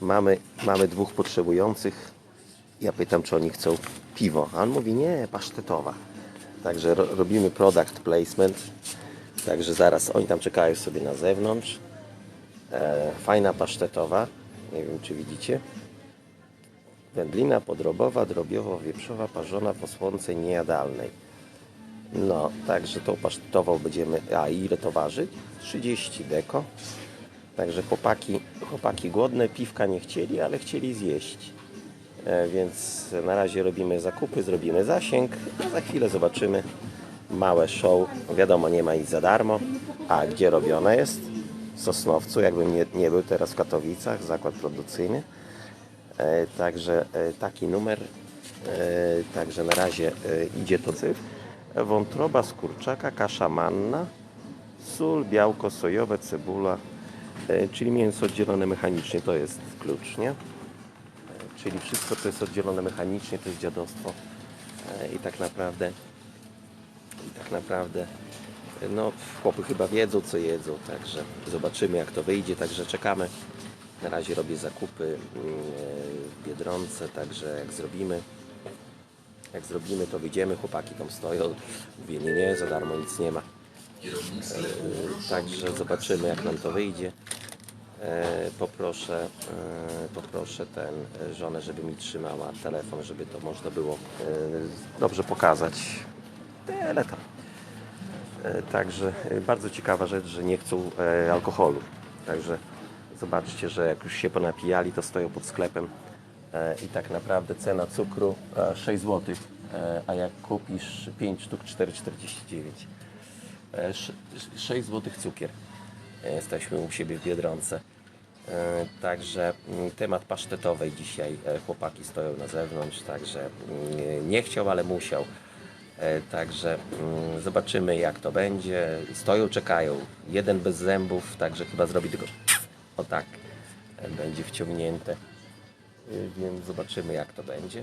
mamy, mamy dwóch potrzebujących. Ja pytam, czy oni chcą piwo. A on mówi, nie, pasztetowa. Także ro, robimy product placement. Także zaraz oni tam czekają sobie na zewnątrz. E, fajna pasztetowa. Nie wiem, czy widzicie. Wędlina podrobowa, drobiowo-wieprzowa, parzona po słońce niejadalnej. No, także tą pasztetową będziemy... A ile to waży? 30 deko. Także chłopaki, chłopaki głodne, piwka nie chcieli, ale chcieli zjeść. E, więc na razie robimy zakupy, zrobimy zasięg, a za chwilę zobaczymy małe show. Wiadomo, nie ma nic za darmo. A gdzie robione jest? W Sosnowcu, jakbym nie, nie był teraz w Katowicach, zakład produkcyjny. E, Także e, taki numer. Także na razie idzie to cyf. Wątroba z kurczaka, kasza manna, sól, białko sojowe, cebula, czyli mięso oddzielone mechanicznie, to jest klucz, nie? E, Czyli wszystko, co jest oddzielone mechanicznie, to jest dziadostwo. E, I tak naprawdę, i tak naprawdę, e, no chłopy chyba wiedzą, co jedzą, także zobaczymy, jak to wyjdzie, także czekamy. Na razie robię zakupy mm, e, w Biedronce, także jak zrobimy, jak zrobimy, to wyjdziemy, chłopaki tam stoją. Mówię, nie, nie, za darmo nic nie ma. E, Także zobaczymy, jak nam to wyjdzie. E, Poproszę, e, poproszę ten e, żonę, żeby mi trzymała telefon, żeby to można było dobrze pokazać. Tyle Także bardzo ciekawa rzecz, że nie chcą alkoholu. Także zobaczcie, że jak już się ponapijali, to stoją pod sklepem i tak naprawdę cena cukru e, 6 zł, a jak kupisz 5 sztuk 4,49. E, sz- 6 zł cukier. Jesteśmy u siebie w Biedronce. E, Także mm, temat pasztetowej dzisiaj e, chłopaki stoją na zewnątrz, także mm, nie chciał, ale musiał. E, Także mm, zobaczymy jak to będzie. Stoją, czekają. Jeden bez zębów, także chyba zrobi tylko o tak. Będzie wciągnięte. Więc zobaczymy jak to będzie.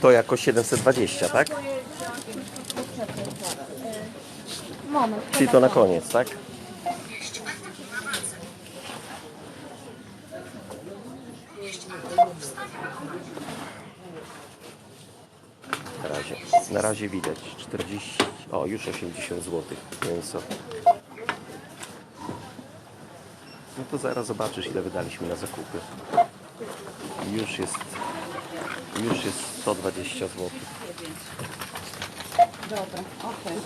To jako 720, tak? Moment. Czyli to na koniec, tak? Na razie, na razie widać 40, o już 80 zł mięso. No to zaraz zobaczysz ile wydaliśmy na zakupy. Już jest, już jest 120 zł. Dobra, okej.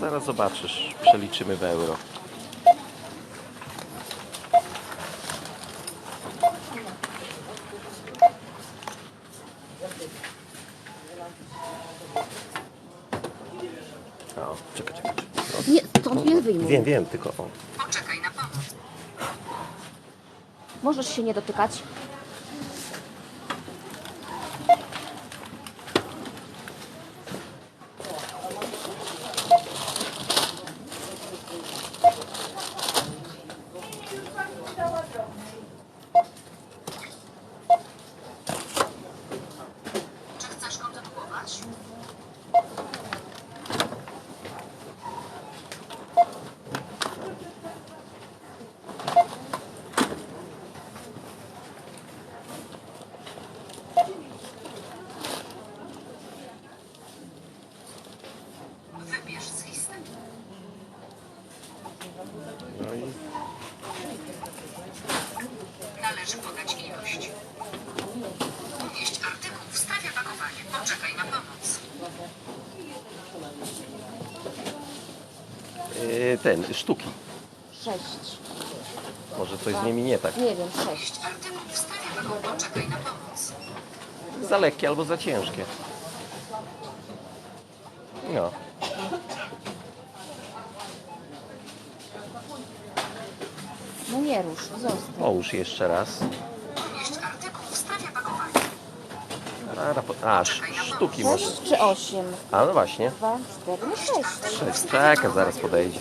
Zaraz zobaczysz, przeliczymy w euro. O, czekaj, czekaj. czekaj. Nie, stąd nie wyjmuj. Wiem, wiem, tylko o. Poczekaj na pomoc. Możesz się nie dotykać. Czy chcesz kontynuować? Wybierz z listy. No i Należy podać ilość. Umieść artykuł, wstawia pakowanie. Poczekaj na pomoc. Yy, ten, sztuki. Sześć. Może coś z nimi nie tak. Nie wiem, sześć. Za lekkie albo za ciężkie. No. No nie rusz, zostaw. Połóż jeszcze raz. A, rapo- a sztuki może. 6 czy 8? A no właśnie. 2, 4, no 6. Sześć, czekaj, tak, zaraz podejdzie.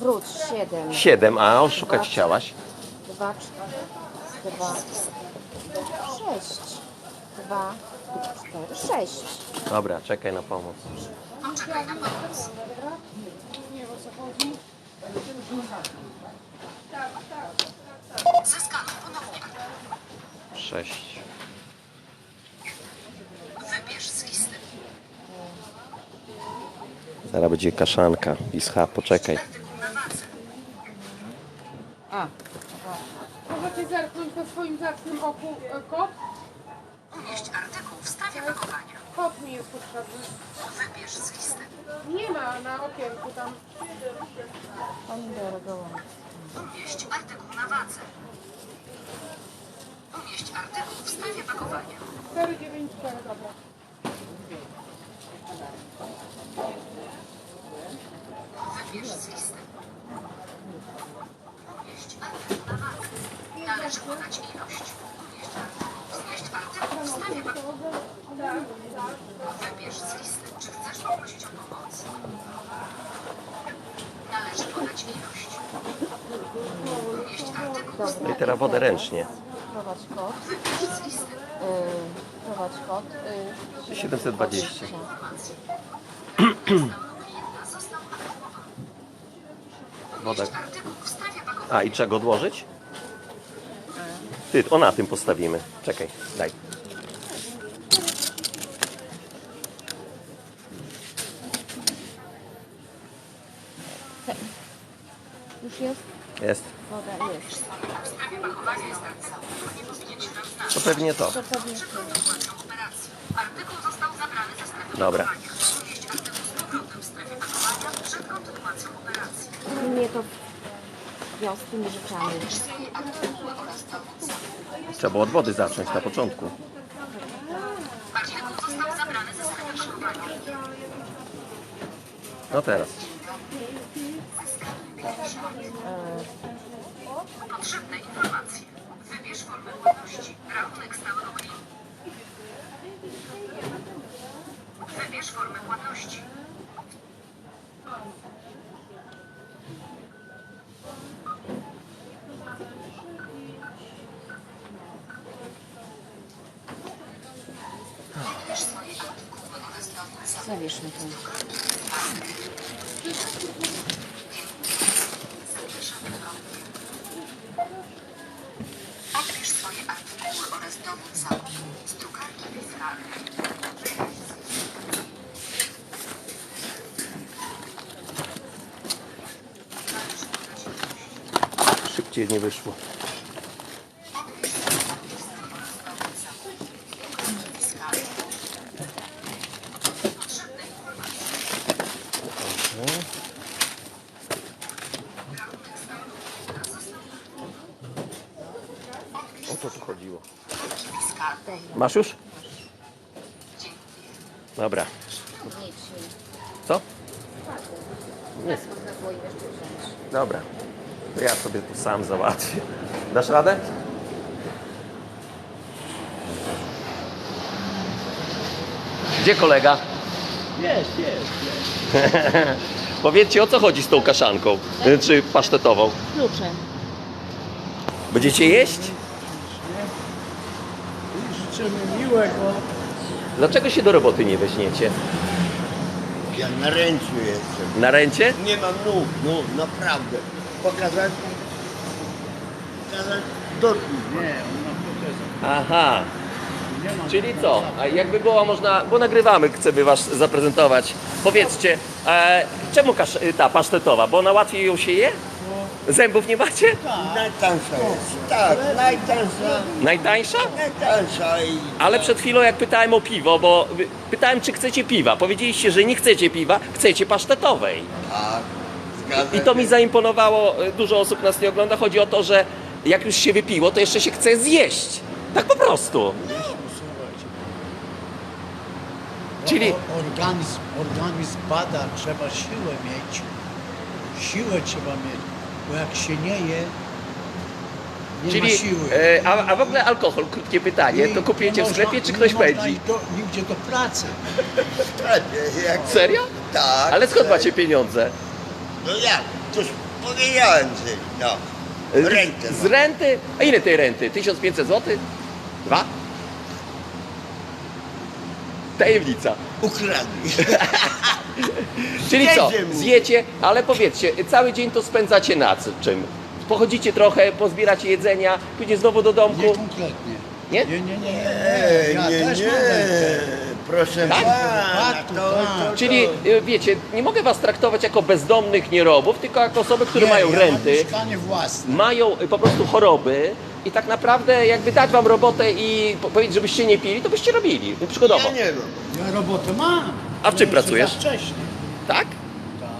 Wróć, 7. Siedem, a oszukać chciałaś. 2, 2, 6. 2, 4, 6. Dobra, czekaj na pomoc. Sześć. Zaraz będzie kaszanka. Iska, poczekaj. Artykuł na wadze. A, Możecie zerknąć na swoim zacnym oku e, kod? Umieść artykuł w stawie pakowania. Kod mi jest potrzebny. Wybierz z listy. Nie ma na okienku tam. pomidory gołąbki. Umieść artykuł na wadze. Umieść artykuł w stawie pakowania. 494, dobra. Teraz wodę ręcznie. Prowadź kod. Prowadź kod. Yy, 720. Informacji. Klienta został aktywowany. Woda. A, i trzeba go odłożyć? Ty, o na tym postawimy. Czekaj, daj. już jest? Jest. Przed kontynuacją operacji. mnie to wiąz z tymi rzeczami. Trzeba było od wody zacząć na początku. Artykuł został zabrany ze strefy pakowania. No teraz. Potrzebne informacje. Płatności. Rachunek. Wybierz formę płatności. Wybierz swoje za. Zabierzmy to. Szybciej nie wyszło. Masz już? Dobra. Co? Nie. Dobra. To ja sobie tu sam załatwię. Dasz radę? Gdzie kolega? Jest, jest. Powiedzcie o co chodzi z tą kaszanką, y, czy pasztetową. Klucze. Będziecie jeść? Życzymy miłego. Dlaczego się do roboty nie weźmiecie? Ja na ręcu jestem. Na rencie? Nie mam nóg, no naprawdę. Pokazać? Pokazać dotknąć. Nie, on ma protezę. Aha. Czyli co? A jakby było można, bo nagrywamy, chcemy was zaprezentować. Powiedzcie, e, czemu kasz, ta pasztetowa? Bo ona łatwiej ją się je? Zębów nie macie? Najtańsza jest. Tak, najtańsza. Najtańsza? Najtańsza i... Ale przed chwilą jak pytałem o piwo, bo pytałem czy chcecie piwa. Powiedzieliście, że nie chcecie piwa, chcecie pasztetowej. Tak, zgadza I to się. mi zaimponowało, y, dużo osób nas nie ogląda. Chodzi o to, że jak już się wypiło, to jeszcze się chce zjeść. Tak po prostu. Czyli- O- Organizm, organizm bada, trzeba siłę mieć. Siłę trzeba mieć, bo jak się nie je, nie Czyli, ma siły. e, a, a w ogóle alkohol, krótkie pytanie, I to kupujecie w sklepie, czy ktoś nie można pędzi? iść Do, nigdzie do pracy. Tak, Jak... Serio? Tak. Ale skąd tak. macie pieniądze? No jak? Toż powiedziałem ci, no. Rentę Z mam. renty? A ile tej renty? 1500 zł? Dwa? Tajemnica. Ukradli. Czyli co? Zjecie, ale powiedzcie, cały dzień to spędzacie na czym? Pochodzicie trochę, pozbieracie jedzenia, pójdziecie znowu do domku. Nie konkretnie. Nie? Nie, nie, nie. Ja nie, też nie. Proszę Tak? pana, to, tak. to, Czyli y, wiecie, nie mogę was traktować jako bezdomnych nierobów, tylko jako osoby, które Nie, mają ja renty, Mam mieszkanie własne. mają y, po prostu choroby i tak naprawdę jakby dać wam robotę i po- powiedzieć, żebyście nie pili, to byście robili, przykładowo. Ja nie wiem. Ja robotę mam. A w czym pracujesz? za wcześnie. Tak?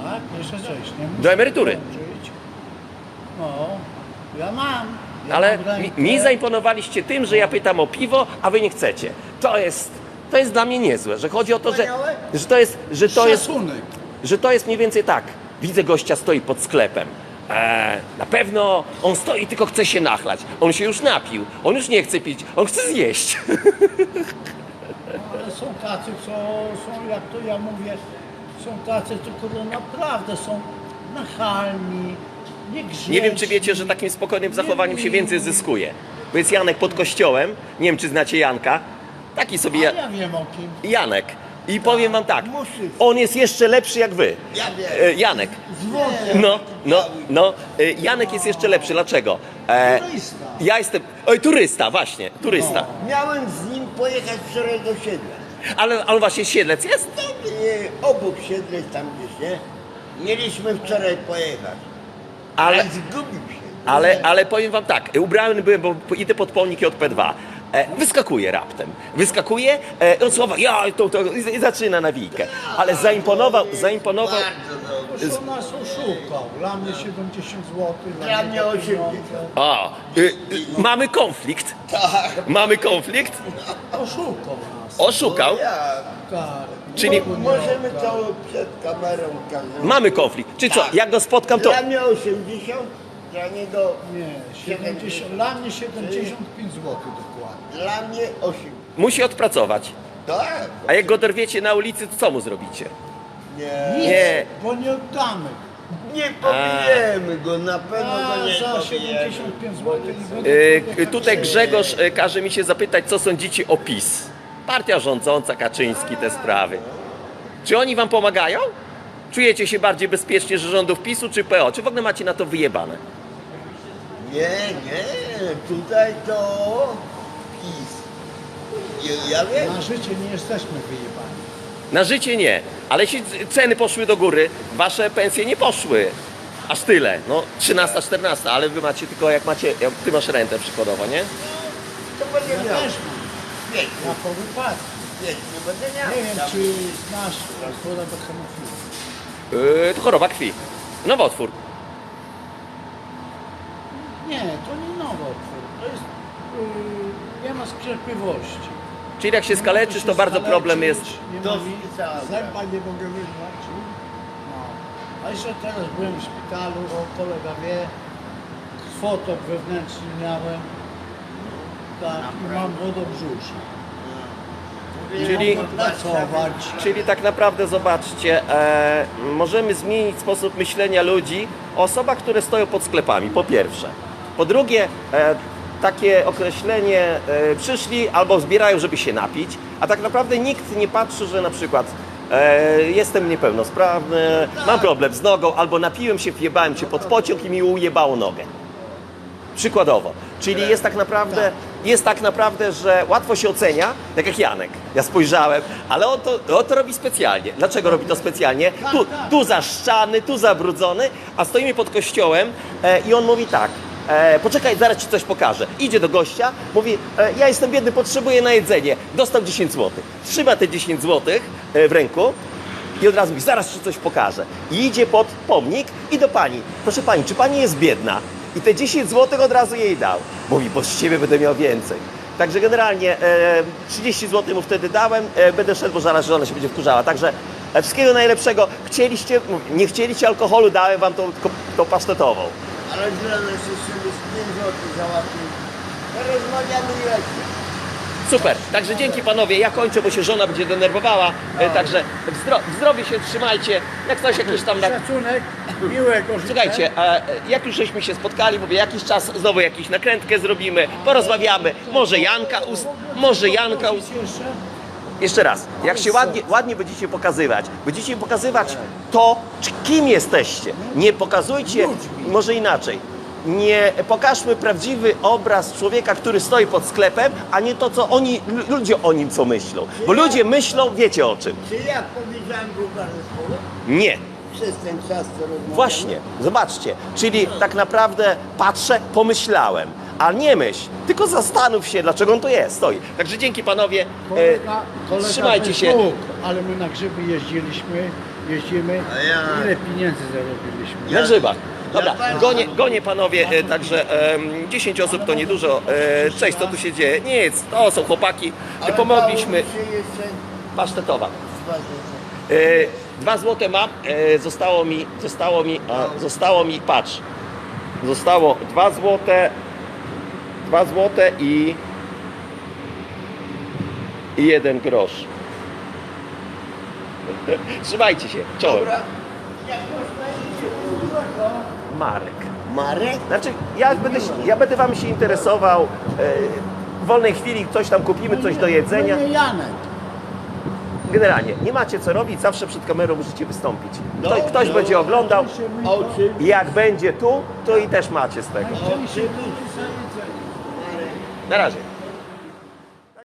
Tak, jeszcze wcześnie. Do emerytury. No, ja mam. Ja Ale mam mi, mi zaimponowaliście tym, że ja pytam o piwo, a wy nie chcecie. To jest, to jest dla mnie niezłe, że chodzi o to, że, że to jest, że to jest, Szacunek. że to jest mniej więcej tak. Widzę gościa stoi pod sklepem. Eee, na pewno on stoi, tylko chce się nachlać. On się już napił. On już nie chce pić, on chce zjeść. Są tacy, co są, jak to ja mówię, są tacy, tylko no naprawdę są nachalni, niegrzeczni. Nie wiem, czy wiecie, że takim spokojnym zachowaniem się więcej zyskuje. Bo jest Janek pod kościołem. Nie wiem, czy znacie Janka. Taki sobie A ja, ja wiem o kim. Janek. I powiem wam tak, on jest jeszcze lepszy jak wy. Ja wiem. E, Janek. No, no, no. E, Janek jest jeszcze lepszy. Dlaczego? E, Turysta. ja jestem. Oj, turysta, właśnie, turysta. Miałem z nim pojechać wczoraj do siedla. Ale on właśnie siedlec jest? Nie, obok siedlec tam gdzieś, nie? Mieliśmy wczoraj pojechać. Ale, Ale zgubił się. ale, ale powiem wam tak, ubrany byłem, bo idę pod pomniki od P2. E, wyskakuje raptem. Wyskakuje, e, on słowa, ja, to, to, i, i zaczyna nawijkę. Ale zaimponował, zaimponował. On nas oszukał. Dla mnie 70 zł. Dla mnie 80. O, y, y, mamy konflikt. Tak. Mamy konflikt. Oszukał nas. Oszukał. Ja, Tak. Czyli- możemy to przed kamerą kazać. Mamy konflikt. Czyli co, Tak. jak go spotkam, to. Dla mnie 80, dla niego, Nie, 70, dla mnie 75 zł. Dla mnie 8. Musi odpracować. Tak? A jak go dorwiecie na ulicy, to co mu zrobicie? Nie. Nic, Nie. bo nie oddamy. Nie pobijemy go, na pewno A nie za pobijemy. 75 zł nie Yy, człowieka tutaj. Grzegorz yy, każe mi się zapytać, co sądzicie o PiS. Partia rządząca, Kaczyński, te sprawy. Czy oni wam pomagają? Czujecie się bardziej bezpiecznie, że rządów PiSu czy PO? Czy w ogóle macie na to wyjebane? Nie, nie, tutaj to. Ja, wiem. Na życie nie jesteśmy wyjebani. Na życie nie, ale jeśli ceny poszły do góry, wasze pensje nie poszły. Aż tyle, no 13, 14, ale wy macie tylko jak macie, jak ty masz rentę przykładowo, nie? To Ja będę miał. też mam. Po wypadku. wiecie, będę miał. Nie wiem, Tam- czy znasz chorobę hemofilii. Yy, to choroba krwi, nowotwór. Nie, to nie nowotwór. To jest... Yy, nie ma skrzepliwości. Czyli jak się skaleczysz, to bardzo problem jest. Nie Do zęba nie mogę wybrać. No. A jeszcze teraz byłem w szpitalu, o kolega wie, krwotok wewnętrzny miałem. Tak, i mam wodobrzusze. Czyli- pracować. Czyli tak naprawdę zobaczcie, e, możemy zmienić sposób myślenia ludzi o osobach, które stoją pod sklepami, po pierwsze. Po drugie, e, takie określenie e, przyszli albo zbierają, żeby się napić, a tak naprawdę nikt nie patrzy, że na przykład e, jestem niepełnosprawny, mam problem z nogą, albo napiłem się, wjebałem się pod pociąg i mi ujebało nogę. Przykładowo. Czyli jest tak naprawdę, jest tak naprawdę, że łatwo się ocenia, tak jak Janek. Ja spojrzałem, ale on to, on to robi specjalnie. Dlaczego robi to specjalnie? Tu, tu zaszczany, tu zabrudzony, a stoimy pod kościołem e, i on mówi tak. E, poczekaj, zaraz ci coś pokażę. Idzie do gościa, mówi, e, ja jestem biedny, potrzebuję na jedzenie. Dostał 10 zł. Trzyma te 10 zł e, w ręku i od razu mówi, zaraz ci coś pokażę. I idzie pod pomnik i do pani. Proszę pani, czy pani jest biedna? I te 10 zł od razu jej dał. Mówi, bo z ciebie będę miał więcej. Także generalnie e, 30 zł mu wtedy dałem, e, będę szedł, bo zaraz żona się będzie wkurzała. Także e, wszystkiego najlepszego. Chcieliście, nie chcieliście alkoholu, dałem wam tą, tą pasztetową. Ale dla nas jeszcze jest 5 zł załatwił. Rozmawiamy jeszcze. Super, także dzięki panowie, ja kończę, bo się żona będzie denerwowała. E, także w, zdro, w zdrowie się trzymajcie. Jak coś jakieś tam... Na... Szacunek, miłego życia. Słuchajcie, a jak już żeśmy się spotkali, mówię, jakiś czas znowu jakąś nakrętkę zrobimy, porozmawiamy, może Janka, us, może Janka, Jeszcze? Jeszcze raz, jak się ładnie, ładnie będziecie pokazywać, będziecie pokazywać to, kim jesteście. Nie pokazujcie, może inaczej. nie pokażmy prawdziwy obraz człowieka, który stoi pod sklepem, a nie to, co oni, lu- ludzie o nim co myślą. Bo ludzie myślą, wiecie o czym. Czy jak powiedziałem druga zespołu? Nie. Przez ten czas, co rozmawiamy? Właśnie, zobaczcie. Czyli tak naprawdę patrzę, pomyślałem. A nie myśl, tylko zastanów się, dlaczego on tu jest, stoi. Także dzięki panowie. Kolega, E, kolega trzymajcie bez się. ale my na grzyby jeździliśmy, jeździmy. A ja- Ile pieniędzy zarobiliśmy? Na grzybach. Dobra, bardzo- gonię, gonię panowie, e, także em, 10 osób to niedużo. E, cześć, co tu się dzieje? Nic, to są chłopaki. Pomogliśmy. Pasztetowa. dwa złote. E, dwa złote mam, e, zostało mi, zostało mi, a, zostało mi, patrz, zostało dwa złote, dwa złote i, i jeden grosz. Trzymajcie się, czołem. Marek. Marek? Znaczy, ja będę, ja będę wam się interesował, e, w wolnej chwili coś tam kupimy, coś do jedzenia. No Janek. Generalnie, nie macie co robić, zawsze przed kamerą musicie wystąpić. Ktoś, Dobrze. ktoś będzie oglądał, Oczy. Jak będzie tu, to i też macie z tego. Oczy. Na razie.